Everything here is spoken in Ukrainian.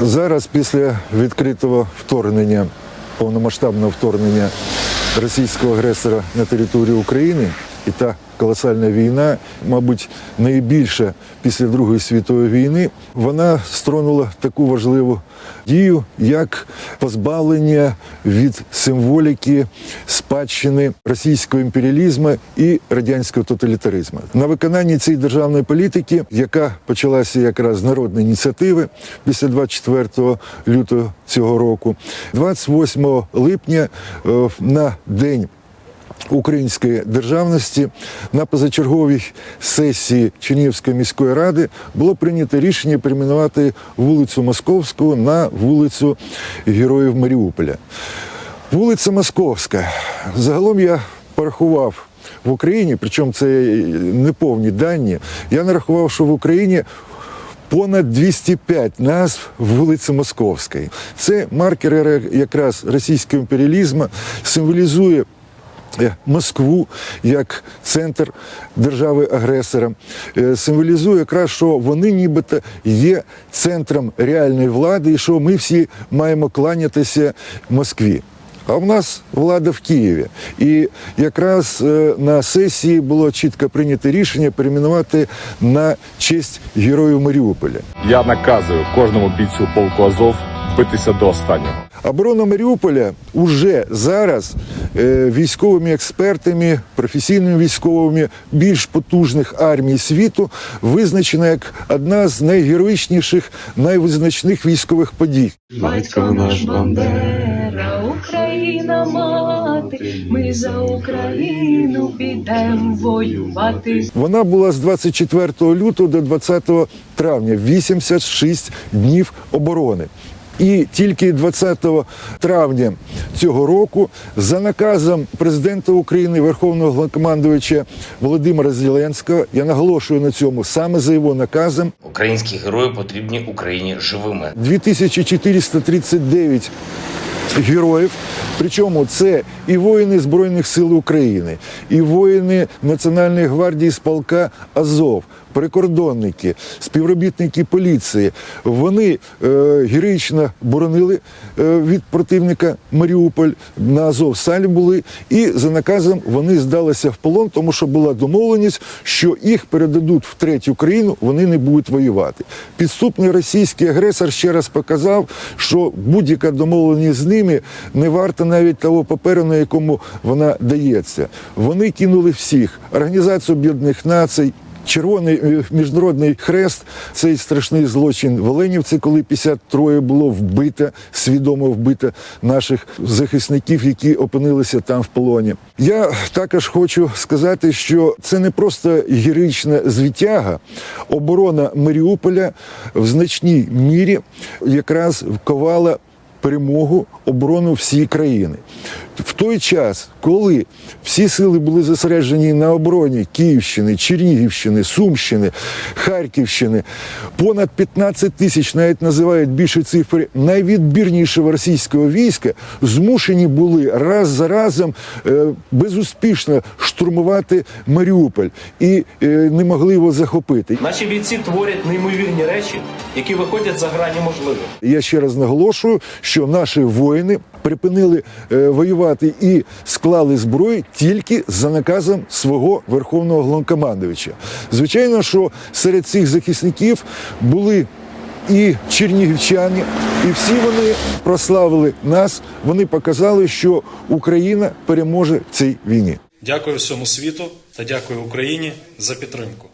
Зараз, після відкритого вторгнення, повномасштабного вторгнення російського агресора на територію України і та колосальна війна, мабуть, найбільша після Другої світової війни, вона стронула таку важливу дію, як позбавлення від символіки спадщини російського імперіалізму і радянського тоталітаризму. На виконанні цієї державної політики, яка почалася якраз з народної ініціативи після 24 лютого цього року, 28 липня е, на день української державності на позачерговій сесії Чернігівської міської ради було прийнято рішення перейменувати вулицю Московську на вулицю Героїв Маріуполя. Вулиця Московська. Загалом я порахував в Україні, причому це неповні дані. Я нарахував, що в Україні понад 205 назв вулиці Московської. Це маркер якраз російського імперіалізму, символізує Москву як центр держави-агресора, Е, символізує якраз, що вони нібито є центром реальної влади, і що ми всі маємо кланятися Москві. А в нас влада в Києві. І якраз е, на сесії було чітко прийнято рішення перейменувати на честь героїв Маріуполя. Я наказую кожному бійцю полку Азов битися до останнього. Оборона Маріуполя уже зараз е, військовими експертами, професійними військовими більш потужних армій світу визначена як одна з найгероїчніших, найвизначних військових подій. Батько наш Бандера, Україна мати, ми за Україну підемо воювати. Вона була з 24 лютого до 20 травня, 86 днів оборони. І тільки 20 травня цього року, за наказом президента України, Верховного Головнокомандувача Володимира Зеленського, я наголошую на цьому саме за його наказом, Українські герої потрібні Україні живими. 2439 героїв. Причому це і воїни Збройних сил України, і воїни Національної гвардії з полка Азов, прикордонники, співробітники поліції. Вони е, героїчно боронили е, від противника Маріуполь на Азов Салі були, і за наказом вони здалися в полон, тому що була домовленість, що їх передадуть в третю країну, вони не будуть воювати. Підступний російський агресор ще раз показав, що будь-яка домовленість з ними не варта навіть того паперу, на якому вона дається. Вони кинули всіх Організацію Об'єднаних Націй. Червоний е, міжнародний хрест цей страшний злочин в Оленівці, коли 53 було вбито, свідомо вбито наших захисників, які опинилися там в полоні. Я також хочу сказати, що це не просто героїчна звитяга. Оборона Маріуполя в значній мірі якраз вковала перемогу оборону всієї країни. В той час, коли всі сили були зосереджені на обороні Київщини, Чернігівщини, Сумщини, Харківщини, понад 15 тисяч, навіть називають більше цифри найвідбірнішого російського війська, змушені були раз за разом е, безуспішно штурмувати Маріуполь і е, не могли його захопити. Наші бійці творять неймовірні речі, які виходять за грані можливого. Я ще раз наголошую, що наші воїни припинили е, воювати і склали зброю тільки за наказом свого верховного головнокомандувача. Звичайно, що серед цих захисників були. І чернігівчані, і всі вони прославили нас. Вони показали, що Україна переможе в цій війні. Дякую всьому світу та дякую Україні за підтримку.